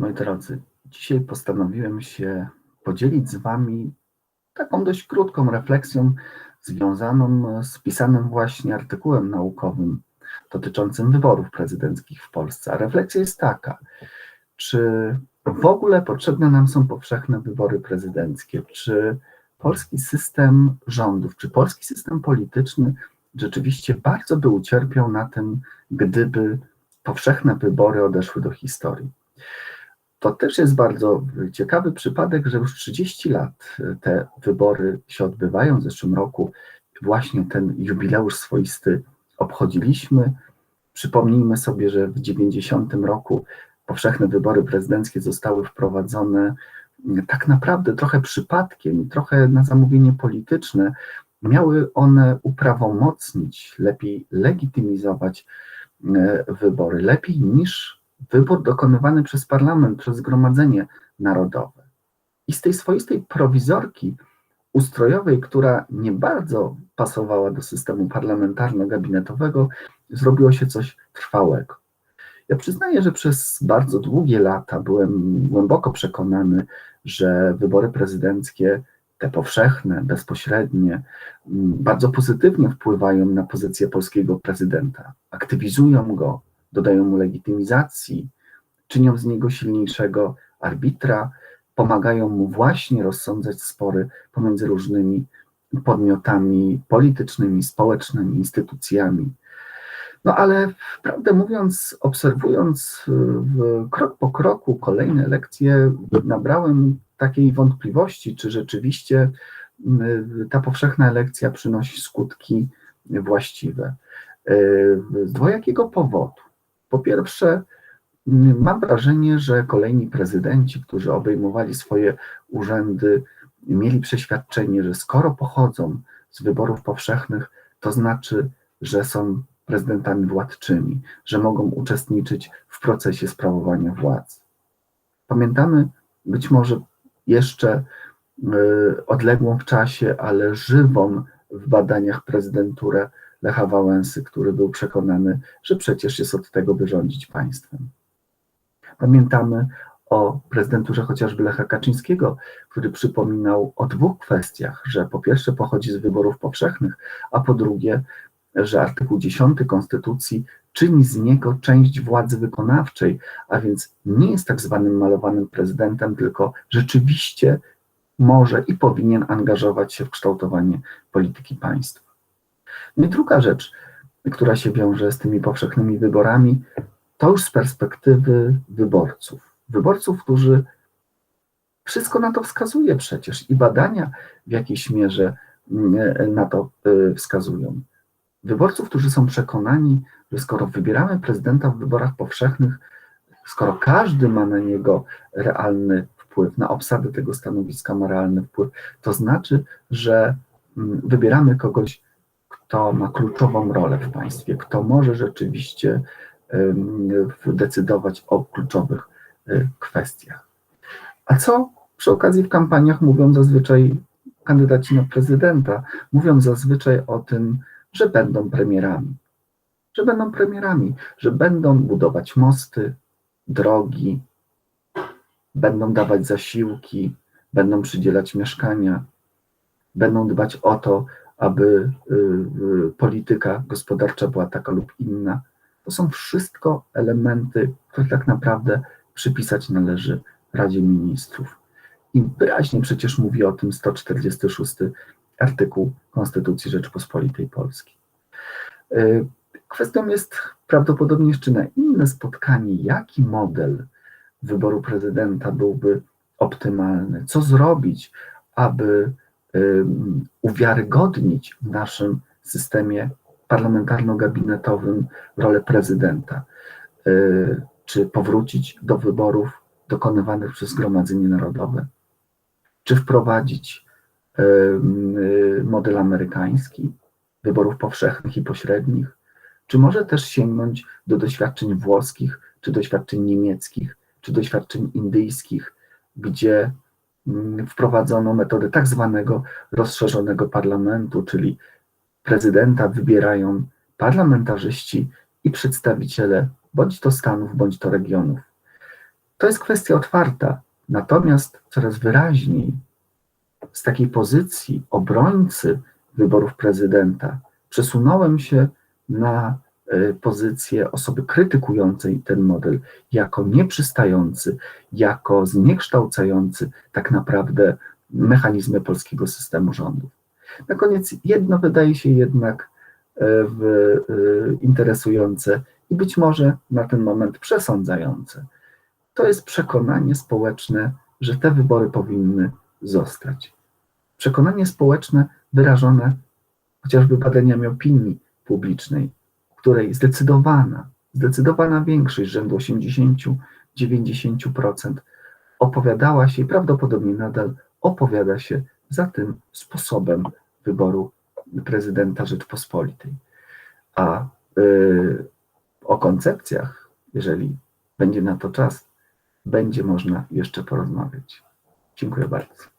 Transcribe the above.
Moi drodzy, dzisiaj postanowiłem się podzielić z Wami taką dość krótką refleksją związaną z pisanym właśnie artykułem naukowym dotyczącym wyborów prezydenckich w Polsce. A refleksja jest taka, czy w ogóle potrzebne nam są powszechne wybory prezydenckie, czy polski system rządów, czy polski system polityczny rzeczywiście bardzo by ucierpiał na tym, gdyby powszechne wybory odeszły do historii. To też jest bardzo ciekawy przypadek, że już 30 lat te wybory się odbywają. W zeszłym roku właśnie ten jubileusz swoisty obchodziliśmy. Przypomnijmy sobie, że w 90 roku powszechne wybory prezydenckie zostały wprowadzone tak naprawdę trochę przypadkiem, trochę na zamówienie polityczne. Miały one uprawomocnić, lepiej legitymizować wybory, lepiej niż wybór dokonywany przez parlament, przez Zgromadzenie Narodowe. I z tej swoistej prowizorki ustrojowej, która nie bardzo pasowała do systemu parlamentarno-gabinetowego, zrobiło się coś trwałego. Ja przyznaję, że przez bardzo długie lata byłem głęboko przekonany, że wybory prezydenckie, te powszechne, bezpośrednie, bardzo pozytywnie wpływają na pozycję polskiego prezydenta, aktywizują go, dodają mu legitymizacji, czynią z niego silniejszego arbitra, pomagają mu właśnie rozsądzać spory pomiędzy różnymi podmiotami politycznymi, społecznymi, instytucjami. No ale prawdę mówiąc, obserwując krok po kroku kolejne lekcje, nabrałem takiej wątpliwości, czy rzeczywiście ta powszechna elekcja przynosi skutki właściwe. Z dwojakiego powodu. Po pierwsze, mam wrażenie, że kolejni prezydenci, którzy obejmowali swoje urzędy, mieli przeświadczenie, że skoro pochodzą z wyborów powszechnych, to znaczy, że są prezydentami władczymi, że mogą uczestniczyć w procesie sprawowania władzy. Pamiętamy być może jeszcze y, odległą w czasie, ale żywą w badaniach prezydenturę Lecha Wałęsy, który był przekonany, że przecież jest od tego, by rządzić państwem. Pamiętamy o prezydenturze chociażby Lecha Kaczyńskiego, który przypominał o dwóch kwestiach, że po pierwsze pochodzi z wyborów powszechnych, a po drugie, że artykuł 10 Konstytucji czyni z niego część władzy wykonawczej, a więc nie jest tak zwanym malowanym prezydentem, tylko rzeczywiście może i powinien angażować się w kształtowanie polityki państwa. No i druga rzecz, która się wiąże z tymi powszechnymi wyborami, to już z perspektywy wyborców. Wyborców, którzy wszystko na to wskazuje przecież i badania w jakiejś mierze mm, na to y, wskazują. Wyborców, którzy są przekonani, że skoro wybieramy prezydenta w wyborach powszechnych, skoro każdy ma na niego realny wpływ, na obsadę tego stanowiska ma realny wpływ, to znaczy, że mm, wybieramy kogoś, kto ma kluczową rolę w państwie, kto może rzeczywiście decydować o kluczowych e, kwestiach. A co przy okazji w kampaniach mówią zazwyczaj kandydaci na prezydenta? Mówią zazwyczaj o tym, że będą premierami. Że będą premierami, że będą budować mosty, drogi, będą dawać zasiłki, będą przydzielać mieszkania, będą dbać o to, aby y, y, polityka gospodarcza była taka lub inna. To są wszystko elementy, które tak naprawdę przypisać należy Radzie Ministrów. I wyraźnie przecież mówi o tym 146 artykuł Konstytucji Rzeczypospolitej Polskiej. Y, kwestią jest prawdopodobnie jeszcze na inne spotkanie, jaki model wyboru prezydenta byłby optymalny, co zrobić, aby uwiarygodnić w naszym systemie parlamentarno-gabinetowym rolę prezydenta, y, czy powrócić do wyborów dokonywanych przez Zgromadzenie Narodowe, czy wprowadzić y, model amerykański, wyborów powszechnych i pośrednich, czy może też sięgnąć do doświadczeń włoskich, czy doświadczeń niemieckich, czy doświadczeń indyjskich, gdzie wprowadzono metodę tak zwanego rozszerzonego parlamentu, czyli prezydenta wybierają parlamentarzyści i przedstawiciele bądź to stanów, bądź to regionów. To jest kwestia otwarta, natomiast coraz wyraźniej z takiej pozycji obrońcy wyborów prezydenta przesunąłem się na pozycję osoby krytykującej ten model jako nieprzystający, jako zniekształcający tak naprawdę mechanizmy polskiego systemu rządów. Na koniec jedno wydaje się jednak e, w, e, interesujące i być może na ten moment przesądzające. To jest przekonanie społeczne, że te wybory powinny zostać. Przekonanie społeczne wyrażone chociażby badaniami opinii publicznej, której zdecydowana, zdecydowana większość, rzędu 80-90% opowiadała się i prawdopodobnie nadal opowiada się za tym sposobem wyboru prezydenta Rzeczpospolitej. A y, o koncepcjach, jeżeli będzie na to czas, będzie można jeszcze porozmawiać. Dziękuję bardzo.